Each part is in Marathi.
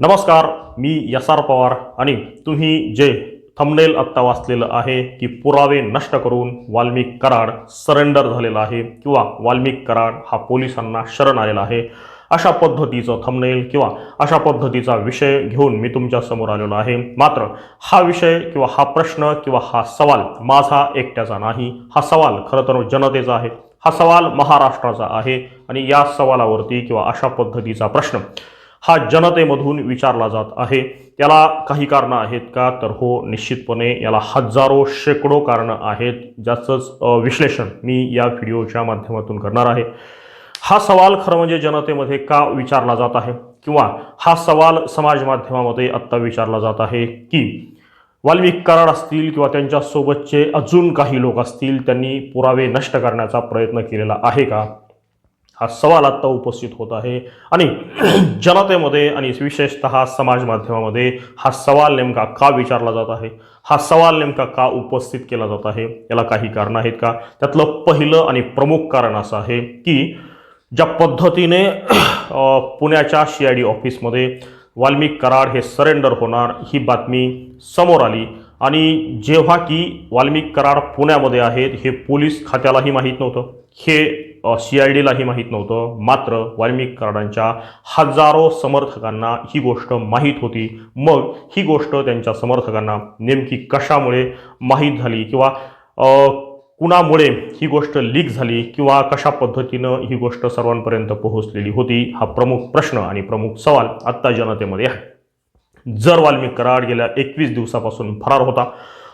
नमस्कार मी यसार पवार आणि तुम्ही जे थंबनेल आत्ता वाचलेलं आहे की पुरावे नष्ट करून वाल्मिक कराड सरेंडर झालेला आहे किंवा वाल्मिक कराड हा पोलिसांना शरण आलेला आहे अशा पद्धतीचं थंबनेल किंवा अशा पद्धतीचा विषय घेऊन मी तुमच्यासमोर आलेलो आहे. मात्र हा विषय किंवा हा प्रश्न किंवा हा सवाल माझा एकट्याचा नाही हा सवाल खरं तर जनतेचा आहे हा सवाल महाराष्ट्राचा आहे आणि या सवालावरती किंवा अशा पद्धतीचा प्रश्न हा जनतेमधून विचारला जात आहे. त्याला काही कारणं आहेत का? तर हो निश्चितपणे याला हजारो शेकडो कारणं आहेत. ज्याचंच विश्लेषण मी या व्हिडिओच्या माध्यमातून करणार आहे. हा सवाल खरं म्हणजे जनतेमध्ये का विचारला जात आहे? किंवा हा सवाल समाज माध्यमामध्ये आत्ता विचारला जात आहे की वाल्मिक कराड असतील किंवा त्यांच्यासोबतचे अजून काही लोक असतील त्यांनी पुरावे नष्ट करण्याचा प्रयत्न केलेला आहे का? हा सवाल आत्ता उपस्थित होत आहे. आणि जनतेमध्ये आणि विशेषतः समाज माध्यमामध्ये हा सवाल नेमका का विचारला जात आहे? हा सवाल नेमका का उपस्थित केला जात आहे? याला काही कारण आहेत का? त्यातलं पहिलं आणि प्रमुख कारण असं आहे की ज्या पद्धतीने पुण्याच्या सी आय डी ऑफिसमध्ये वाल्मिक कराड हे सरेंडर होणार ही बातमी समोर आली. आणि जेव्हा की वाल्मिक कराड पुण्यामध्ये आहेत हे पोलीस खात्यालाही माहीत नव्हतं. हे सी आय डीलाही माहीत नव्हतं. मात्र वाल्मिक कराडांच्या हजारो समर्थकांना ही गोष्ट माहीत होती. मग ही गोष्ट त्यांच्या समर्थकांना नेमकी कशामुळे माहीत झाली किंवा कुणामुळे ही गोष्ट लीक झाली किंवा कशा पद्धतीनं ही गोष्ट सर्वांपर्यंत पोहोचलेली होती हा प्रमुख प्रश्न आणि प्रमुख सवाल आत्ता जनतेमध्ये आहे. जर वाल्मिक कराड गेल्या एकवीस दिवसापासून फरार होता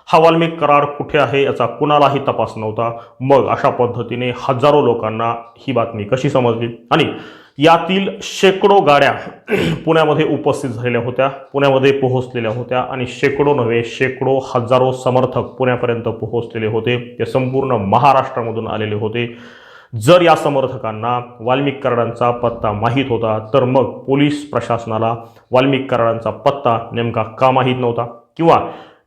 हा वाल्मिक करार कुठे आहे याचा कुणालाही तपास नव्हता. मग अशा पद्धतीने हजारो लोकांना ही बातमी कशी समजली? आणि यातील शेकडो गाड्या पुण्यामध्ये उपस्थित झालेल्या होत्या पुण्यामध्ये पोहोचलेल्या होत्या आणि शेकडो नव्हे शेकडो हजारो समर्थक पुण्यापर्यंत पोहोचलेले होते. ते संपूर्ण महाराष्ट्रामधून आलेले होते. जर या समर्थकांना वाल्मिक कराडांचा पत्ता माहीत होता तर मग पोलीस प्रशासनाला वाल्मिक कराडांचा पत्ता नेमका का माहीत नव्हता? किंवा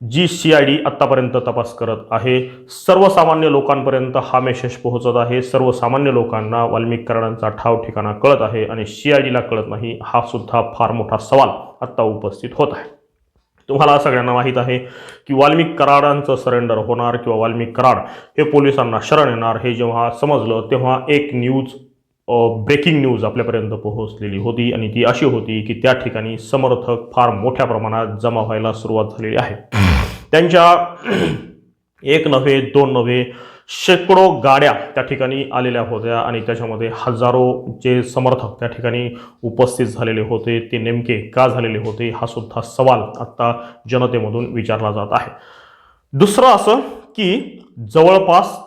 जी सी आय डी आत्तापर्यंत तपास करत आहे. सर्वसामान्य लोकांपर्यंत हा मेसेज पोहोचत आहे. सर्वसामान्य लोकांना वाल्मिक कराडांचा ठाव ठिकाणा कळत आहे आणि सी आय डीला कळत नाही हा सुद्धा फार मोठा सवाल आत्ता उपस्थित होत आहे. तुम्हाला सगळ्यांना माहीत आहे की वाल्मिक कराडांचं सरेंडर होणार किंवा वाल्मिक कराड हे पोलिसांना शरण येणार. हे जेव्हा समजलं तेव्हा एक न्यूज ब्रेकिंग न्यूज आपल्यापर्यंत पोहोचलेली होती आणि ती अशी होती की त्या ठिकाणी समर्थक फार मोठ्या प्रमाणात जमा व्हायला सुरुवात झालेली आहे. त्यांच्या एक नव्हे दोन नव्हे शेकडो गाड्या त्या ठिकाणी आलेल्या होत्या आणि त्याच्यामध्ये हजारो जे समर्थक त्या ठिकाणी उपस्थित झालेले होते ते नेमके का झालेले होते हा सुद्धा सवाल आत्ता जनतेमधून विचारला जात आहे. दुसरं असं की जवळपास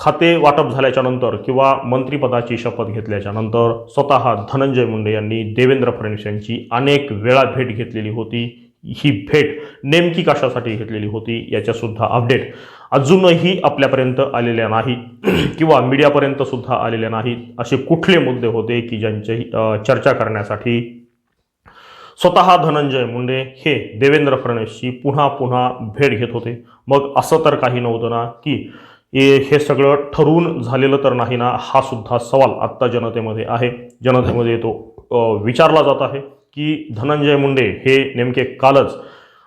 खाते वाटप झाल्याच्यानंतर किंवा मंत्रिपदाची शपथ घेतल्याच्यानंतर स्वतः धनंजय मुंडे यांनी देवेंद्र फडणवीस यांची अनेक वेळा भेट घेतलेली होती. ही भेट नेमकी कशासाठी घेतलेली होती याच्यासुद्धा अपडेट अजूनही आपल्यापर्यंत आलेल्या नाही किंवा मीडियापर्यंत सुद्धा आलेल्या नाहीत असे कुठले मुद्दे होते की ज्यांची चर्चा करण्यासाठी? स्वतः धनंजय मुंडे हे देवेंद्र फडणवीसची पुन्हा पुन्हा भेट घेत होते. मग असं तर काही नव्हतं ना की हे हे सगळं ठरवून झालेलं तर नाही ना हा सुद्धा सवाल आत्ता जनतेमध्ये आहे. जनतेमध्ये तो विचारला जात आहे की धनंजय मुंडे हे नेमके कालच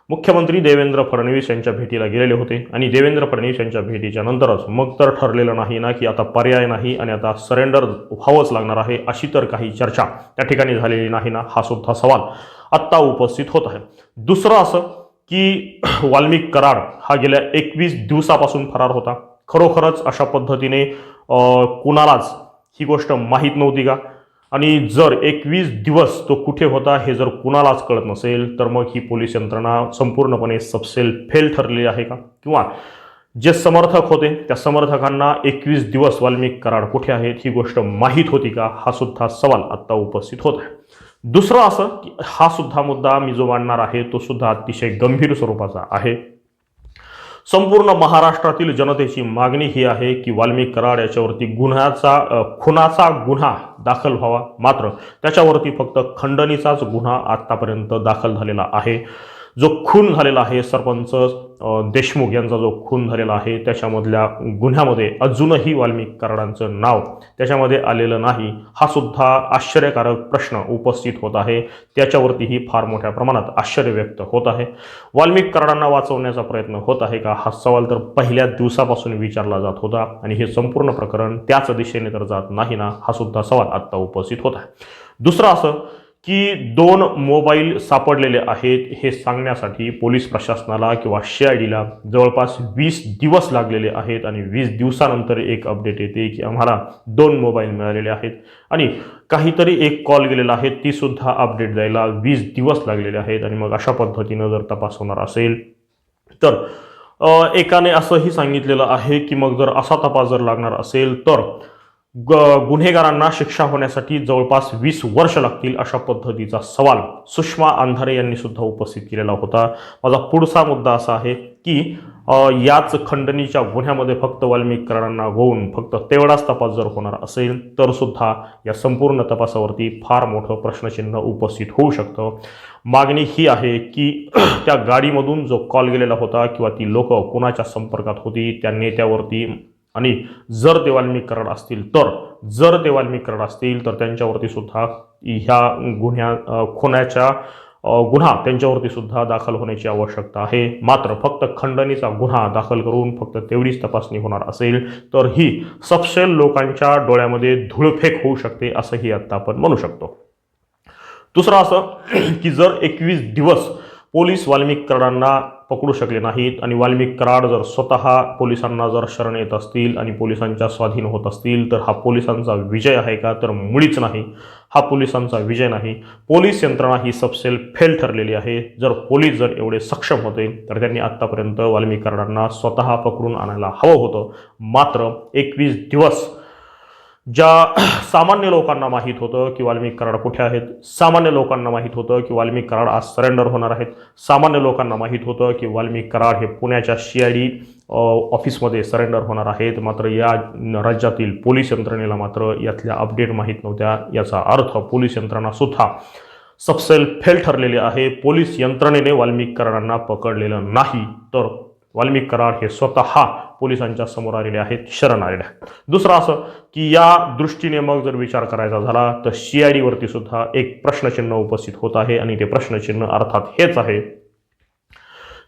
मुख्यमंत्री देवेंद्र फडणवीस यांच्या भेटीला गेलेले होते आणि देवेंद्र फडणवीस यांच्या भेटीच्या नंतरच मग तर ठरलेलं नाही ना की आता पर्याय नाही आणि आता सरेंडर व्हावंच लागणार आहे अशी तर काही चर्चा त्या ठिकाणी झालेली नाही ना हा सुद्धा सवाल आत्ता उपस्थित होत आहे. दुसरं असं की वाल्मिक कराड हा गेल्या एकवीस दिवसापासून फरार होता. खरोखरच अशा पद्धतीने कुणालाच ही गोष्ट माहीत नव्हती का? आणि जर एकवीस दिवस तो कुठे होता हे जर कुणालाच कळत नसेल तर मग ही पोलीस यंत्रणा संपूर्णपणे सबसेल फेल ठरलेली आहे का? किंवा जे समर्थक होते त्या समर्थकांना एकवीस दिवस वाल्मिक कराड कुठे आहेत ही गोष्ट माहीत होती का? हा सुद्धा सवाल आत्ता उपस्थित होत आहे. दुसरं असं की हा सुद्धा मुद्दा मी जो मांडणार आहे तो सुद्धा अतिशय गंभीर स्वरूपाचा आहे. संपूर्ण महाराष्ट्रातील जनतेची मागणी ही आहे की वाल्मिक कराड याच्यावरती गुन्ह्याचा खुनाचा गुन्हा दाखल व्हावा. मात्र त्याच्यावरती फक्त खंडणीचाच गुन्हा आत्तापर्यंत दाखल झालेला आहे. जो खून झालेला आहे सरपंच देशमुख यांचा जो खून झालेला आहे त्याच्यामधल्या गुन्ह्यामध्ये अजूनही वाल्मिक कराडांचं नाव त्याच्यामध्ये आलेलं नाही हा सुद्धा आश्चर्यकारक प्रश्न उपस्थित होत आहे. त्याच्यावरतीही फार मोठ्या प्रमाणात आश्चर्य व्यक्त होत आहे. वाल्मिक कराडांना वाचवण्याचा प्रयत्न होत आहे का? हा सवाल तर पहिल्या दिवसापासून विचारला जात होता आणि हे संपूर्ण प्रकरण त्याच दिशेने तर जात नाही ना हा सुद्धा सवाल आत्ता उपस्थित होत आहे. दुसरं असं की दोन मोबाईल सापडलेले आहेत हे सांगण्यासाठी पोलीस प्रशासनाला किंवा सीआयडीला जवळपास वीस दिवस लागलेले आहेत आणि वीस दिवसानंतर एक अपडेट येते की आम्हाला दोन मोबाईल मिळालेले आहेत. आणि काहीतरी एक कॉल गेलेला आहे तीसुद्धा अपडेट द्यायला वीस दिवस लागलेले आहेत आणि मग अशा पद्धतीनं जर तपास होणार असेल तर एकाने असंही सांगितलेलं आहे की मग जर असा तपास जर लागणार असेल तर गुन्हेगारांना शिक्षा होण्यासाठी जवळपास वीस वर्ष लागतील अशा पद्धतीचा सवाल सुषमा अंधारे यांनी सुद्धा उपस्थित केलेला होता. माझा पुढचा मुद्दा असा आहे की याच खंडणीच्या गुन्ह्यामध्ये फक्त वाल्मिकरणांना होऊन फक्त तेवढाच तपास जर होणार असेल तर सुद्धा या संपूर्ण तपासावरती फार मोठं प्रश्नचिन्ह उपस्थित होऊ शकतं. मागणी ही आहे की त्या गाडीमधून जो कॉल गेलेला होता किंवा ती लोक कोणाच्या संपर्कात होती त्या नेत्यावरती आणि जर ते वाल्मिक कराड असतील तर जर ते वाल्मिक कराड असतील तर त्यांच्यावरती सुद्धा ह्या गुन्ह्या अ, गुन्हा त्यांच्यावरती सुद्धा दाखल होण्याची आवश्यकता आहे. मात्र फक्त खंडणीचा गुन्हा दाखल करून फक्त तेवढीच तपासणी होणार असेल तर ही सपशेल लोकांच्या डोळ्यामध्ये धुळफेक होऊ शकते असंही आत्ता आपण म्हणू शकतो. दुसरं असं की जर एकवीस दिवस पोलीस वाल्मिक कराडांना पकडू शकले नाहीत आणि वाल्मिक कराड जर स्वतः पोलिसांना जर शरण येत असतील आणि पोलिसांच्या स्वाधीन होत असतील तर हा पोलिसांचा विजय आहे का? तर मुळीच नाही. हा पोलिसांचा विजय नाही. पोलीस यंत्रणा ही सबसेल फेल ठरलेली आहे. जर पोलीस जर एवढे सक्षम होते तर त्यांनी आत्तापर्यंत वाल्मिक कराडांना स्वतः पकडून आणायला हवं होतं. मात्र एकवीस दिवस ज्या सामान्य लोकांना माहीत होतं की वाल्मिक कराड कुठे आहेत सामान्य लोकांना माहीत होतं की वाल्मिक कराड आज सरेंडर होणार आहेत सामान्य लोकांना माहीत होतं की वाल्मिक कराड हे पुण्याच्या सी आय डी ऑफिसमध्ये सरेंडर होणार आहेत. मात्र या राज्यातील पोलीस यंत्रणेला मात्र यातल्या अपडेट माहीत नव्हत्या. याचा अर्थ पोलीस यंत्रणासुद्धा सबसेल फेल ठरलेले आहे. पोलीस यंत्रणेने वाल्मिक कराडांना पकडलेलं नाही. तर वाल्मिक करार हे स्वतः पोलिसांच्या समोर आलेले आहेत शरण आलेले आहेत. दुसरं असं की या दृष्टीने मग जर विचार करायचा झाला तर सी आय डीवरती सुद्धा एक प्रश्नचिन्ह उपस्थित होत आहे आणि ते प्रश्नचिन्ह अर्थात हेच आहे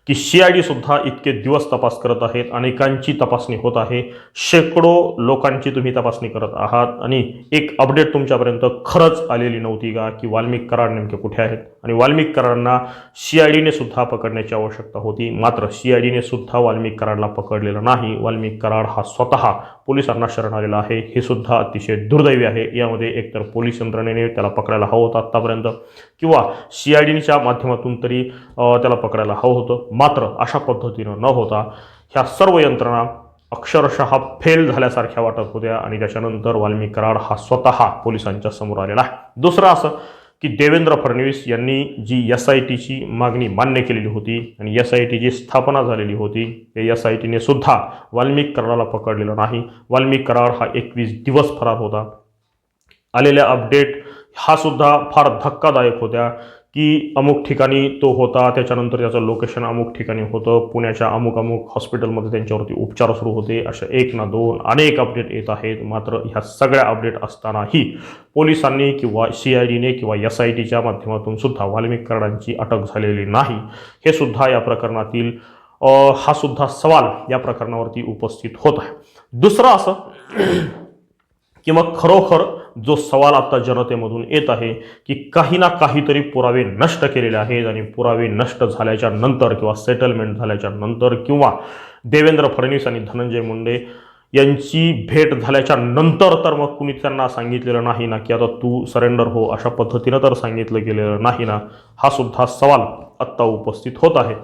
की सी आय डी सुद्धा इतके दिवस तपास करत आहेत अनेकांची तपासणी होत आहे. शेकडो लोकांची तुम्ही तपासणी करत आहात. आणि एक अपडेट तुमच्यापर्यंत खरंच आलेली नव्हती का? की वाल्मिक कराड नेमके कुठे आहेत? आणि वाल्मिक करारांना सी आय डीने सुद्धा पकडण्याची आवश्यकता होती. मात्र सी आय डीने सुद्धा वाल्मिक कराडला पकडलेलं नाही. वाल्मिक करार हा स्वतः पोलिसांना शरण आलेला आहे. हे सुद्धा अतिशय दुर्दैवी आहे. यामध्ये एकतर पोलीस यंत्रणेने त्याला पकडायला हवं होतं आत्तापर्यंत किंवा सी आय डीच्या माध्यमातून तरी त्याला पकडायला हवं होतं. मात्र अशा पद्धतीनं न होता ह्या सर्व यंत्रणा अक्षरशः फेल झाल्यासारख्या वाटत होत्या आणि त्याच्यानंतर वाल्मी कराड हा स्वतः पोलिसांच्या समोर आलेला आहे. दुसरं असं की देवेंद्र फडणवीस यांनी जी एस आय टीची मागणी मान्य केलेली होती आणि एस आय टीची स्थापना झालेली होती त्या एस आय टीने सुद्धा वाल्मिक कराराला पकडलेलं नाही. वाल्मिक करार हा एकवीस दिवस फरार होता. आलेल्या अपडेट हा सुद्धा फार धक्कादायक होत्या. की अमुक ठिकाणी तो होता त्याच्यानंतर त्याचं लोकेशन अमुक ठिकाणी होतं पुण्याच्या अमुक अमुक हॉस्पिटलमध्ये त्यांच्यावरती उपचार सुरू होते अशा एक ना दोन अनेक अपडेट येत आहेत. मात्र ह्या सगळ्या अपडेट असतानाही पोलिसांनी किंवा सी आय डीने किंवा एस आय टीच्या माध्यमातून सुद्धा वाल्मिक कराडांची अटक झालेली नाही. हे सुद्धा या प्रकरणातील हा सुद्धा सवाल या प्रकरणावरती उपस्थित होत आहे. दुसरं असं की मग खरोखर जो सवाल आता जनतेमधून येत आहे की काही ना काहीतरी पुरावे नष्ट केलेले आहेत आणि पुरावे नष्ट झाल्याच्यानंतर किंवा सेटलमेंट झाल्याच्यानंतर किंवा देवेंद्र फडणवीस आणि धनंजय मुंडे यांची भेट झाल्याच्यानंतर तर मग कुणी त्यांना सांगितलेलं नाही ना की आता तू सरेंडर हो अशा पद्धतीनं तर सांगितलं गेलेलं नाही ना हा सुद्धा सवाल आत्ता उपस्थित होत आहे.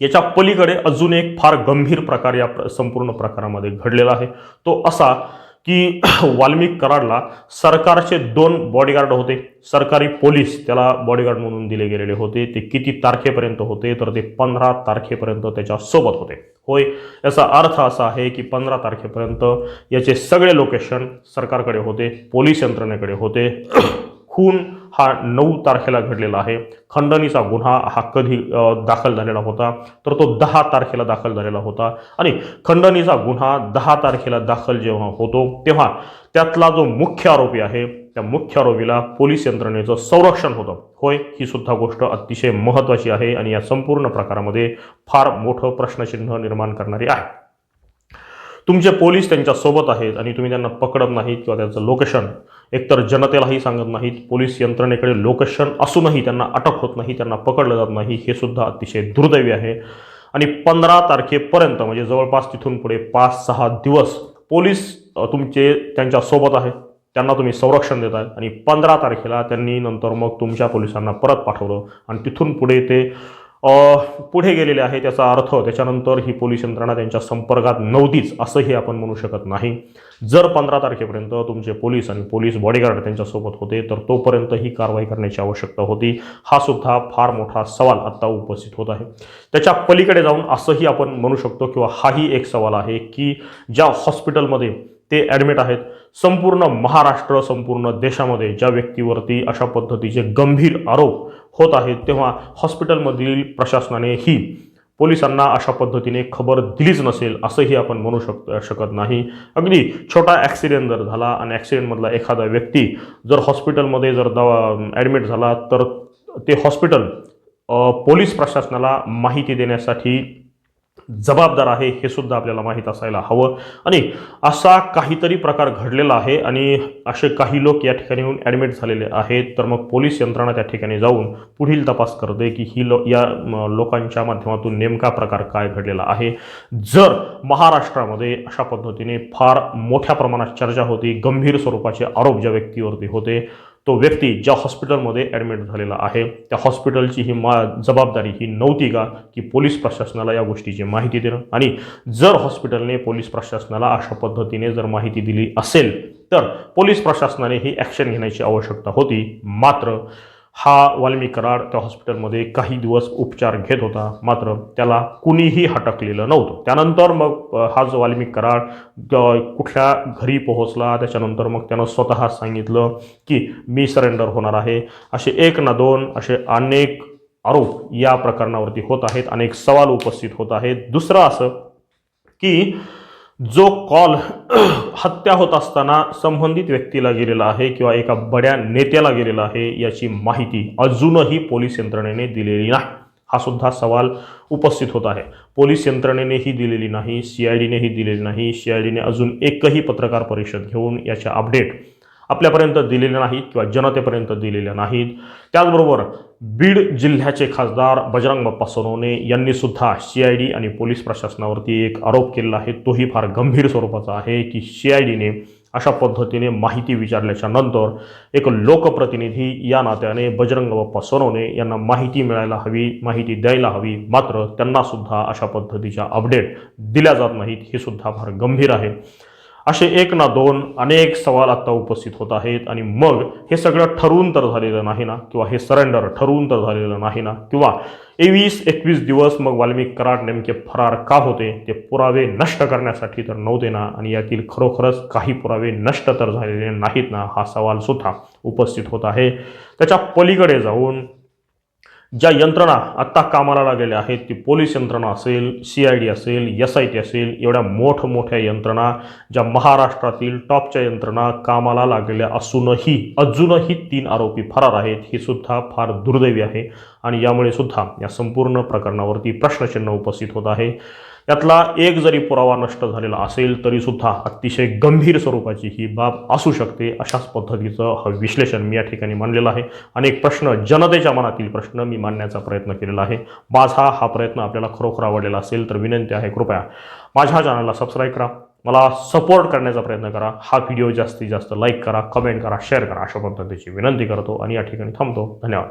याच्या पलीकडे अजून एक फार गंभीर प्रकार या प्र- संपूर्ण प्रकारामध्ये घडलेला आहे. तो असा की वाल्मिक कराडला सरकारचे दोन बॉडीगार्ड होते. सरकारी पोलीस त्याला बॉडीगार्ड म्हणून दिले गेलेले होते. ते किती तारखेपर्यंत होते? तर ते पंधरा तारखेपर्यंत त्याच्यासोबत होते. होय याचा अर्थ असा आहे की पंधरा तारखेपर्यंत याचे सगळे लोकेशन सरकारकडे होते पोलीस यंत्रणेकडे होते. खून हा नऊ तारखेला घडलेला आहे. खंडणीचा गुन्हा हा कधी दाखल झालेला होता तर तो दहा तारखेला दाखल झालेला होता. आणि खंडणीचा गुन्हा दहा तारखेला दाखल जेव्हा होतो तेव्हा त्यातला जो मुख्य आरोपी आहे त्या मुख्य आरोपीला पोलीस यंत्रणेचं संरक्षण होतं. होय ही सुद्धा गोष्ट अतिशय महत्त्वाची आहे आणि या संपूर्ण प्रकारामध्ये फार मोठं प्रश्नचिन्ह निर्माण करणारी आहे. तुमचे पोलीस त्यांच्यासोबत आहेत आणि तुम्ही त्यांना पकडत नाहीत किंवा त्यांचं लोकेशन एकतर जनतेलाही सांगत नाहीत पोलीस यंत्रणेकडे लोकेशन असूनही त्यांना अटक होत नाही त्यांना पकडलं जात नाही हे सुद्धा अतिशय दुर्दैवी आहे. आणि पंधरा तारखेपर्यंत म्हणजे जवळपास तिथून पुढे पाच सहा दिवस पोलीस तुमचे त्यांच्यासोबत त्यांना तुम्ही संरक्षण देत आहेत. आणि पंधरा तारखेला त्यांनी नंतर मग तुमच्या पोलिसांना परत पाठवलं आणि तिथून पुढे ते पुढे गेलेले आहे त्याचा अर्थ त्याच्यानंतर ही पोलीस यंत्रणा त्यांच्या संपर्कात नव्हतीच असंही आपण म्हणू शकत नाही. जर पंधरा तारखेपर्यंत तुमचे पोलीस आणि पोलीस बॉडीगार्ड त्यांच्यासोबत होते तर तोपर्यंत ही कारवाई करण्याची आवश्यकता होती. हा सुद्धा फार मोठा सवाल आत्ता उपस्थित होत आहे. त्याच्या पलीकडे जाऊन असंही आपण म्हणू शकतो किंवा हाही एक सवाल आहे की ज्या हॉस्पिटलमध्ये ते ॲडमिट आहेत संपूर्ण महाराष्ट्र संपूर्ण देशामध्ये ज्या व्यक्तीवरती अशा पद्धतीचे गंभीर आरोप होत आहेत तेव्हा हॉस्पिटलमधील प्रशासनानेही पोलिसांना अशा पद्धतीने खबर दिलीच नसेल असंही आपण म्हणू शक शकत नाही. अगदी छोटा ॲक्सिडेंट जर झाला आणि ॲक्सिडेंटमधला एखादा व्यक्ती जर हॉस्पिटलमध्ये जर दवा ॲडमिट झाला तर ते हॉस्पिटल पोलीस प्रशासनाला माहिती देण्यासाठी जबाबदार आहे हे सुद्धा आपल्याला माहीत असायला हवं. आणि असा काहीतरी प्रकार घडलेला आहे आणि असे काही लोक या ठिकाणी येऊन ॲडमिट झालेले आहेत. तर मग पोलीस यंत्रणा त्या ठिकाणी जाऊन पुढील तपास करते की ही लो या लोकांच्या माध्यमातून नेमका प्रकार काय घडलेला आहे. जर महाराष्ट्रामध्ये अशा पद्धतीने फार मोठ्या प्रमाणात चर्चा होती गंभीर स्वरूपाचे आरोप ज्या व्यक्तीवरती होते तो व्यक्ती ज्या हॉस्पिटलमध्ये ॲडमिट झालेला आहे त्या हॉस्पिटलची ही मा जबाबदारी ही नव्हती का की पोलीस प्रशासनाला या गोष्टीची माहिती देणं? आणि जर हॉस्पिटलने पोलीस प्रशासनाला अशा पद्धतीने जर माहिती दिली असेल तर पोलीस प्रशासनाने ही ॲक्शन घेण्याची आवश्यकता होती. मात्र हा वाल्मी कराड त्या हॉस्पिटलमध्ये काही दिवस उपचार घेत होता. मात्र त्याला कुणीही हटकलेलं नव्हतं. त्यानंतर मग हा जो वाल्मी कराड कुठल्या घरी पोहोचला त्याच्यानंतर मग त्यानं स्वतः सांगितलं की मी सरेंडर होणार आहे. असे एक ना दोन असे अनेक आरोप या प्रकरणावरती होत आहेत. अनेक सवाल उपस्थित होत आहेत. दुसरं असं की जो कॉल हत्या होत असताना संबंधित व्यक्तीला गेलेला आहे किंवा एका बड्या नेत्याला गेलेला आहे याची माहिती अजूनही पोलीस यंत्रणेने दिलेली नाही. हा सुद्धा सवाल उपस्थित होत आहे. पोलीस यंत्रणेनेही दिलेली नाही सी आय डीनेही दिलेली नाही. सी आय डीने अजून एकही पत्रकार परिषद घेऊन याच्या अपडेट आपल्यापर्यंत दिलेल्या नाहीत किंवा जनतेपर्यंत दिलेल्या नाहीत. त्याचबरोबर बीड जिल्ह्याचे खासदार बजरंग बाप्पा सोनवणे यांनी सुद्धा सी आय डी आणि पोलीस प्रशासनावरती एक आरोप केलेला आहे. तोही फार गंभीर स्वरूपाचा आहे की सी आय डीने अशा पद्धतीने माहिती विचारल्याच्या नंतर एक लोकप्रतिनिधी या नात्याने बजरंग बाप्पा सोनवणे यांना माहिती मिळायला हवी माहिती द्यायला हवी. मात्र त्यांना सुद्धा अशा पद्धतीच्या अपडेट दिल्या जात नाहीत हे सुद्धा फार गंभीर आहे. असे एक ना दोन अनेक सवाल आत्ता उपस्थित होत आहेत आणि मग हे सगळं ठरवून तर झालेलं नाही ना? किंवा हे सरेंडर ठरवून तर झालेलं नाही ना? किंवा एकवीस एकवीस दिवस मग वाल्मिक कराड नेमके फरार का होते? ते पुरावे नष्ट करण्यासाठी तर नव्हते ना? आणि यातील खरोखरच काही पुरावे नष्ट तर झालेले नाहीत ना? हा सवाल सुद्धा उपस्थित होत आहे. त्याच्या पलीकडे जाऊन ज्या यंत्रणा आत्ता कामाला लागलेल्या आहेत ती पोलीस यंत्रणा असेल सी आय डी असेल एस आय टी असेल एवढ्या मोठमोठ्या यंत्रणा ज्या महाराष्ट्रातील टॉपच्या यंत्रणा कामाला लागलेल्या असूनही अजूनही तीन आरोपी फरार आहेत ही सुद्धा फार दुर्दैवी आहे. आणि यामुळे सुद्धा या संपूर्ण प्रकरणावरती प्रश्नचिन्ह उपस्थित होत आहे. यातला एक जरी पुरावा नष्ट झालेला असेल तरीसुद्धा अतिशय गंभीर स्वरूपाची ही बाब असू शकते अशाच पद्धतीचं हे विश्लेषण मी या ठिकाणी मांडलेलं आहे. अनेक प्रश्न जनतेच्या मनातील प्रश्न मी मांडण्याचा प्रयत्न केलेला आहे. माझा हा प्रयत्न आपल्याला खरोखर आवडलेला असेल तर विनंती आहे कृपया माझ्या चॅनलला सबस्क्राईब करा. मला सपोर्ट करण्याचा प्रयत्न करा. हा व्हिडिओ जास्तीत जास्त लाईक करा कमेंट करा शेअर करा. अशा पद्धतीची विनंती करतो आणि या ठिकाणी थांबतो. धन्यवाद.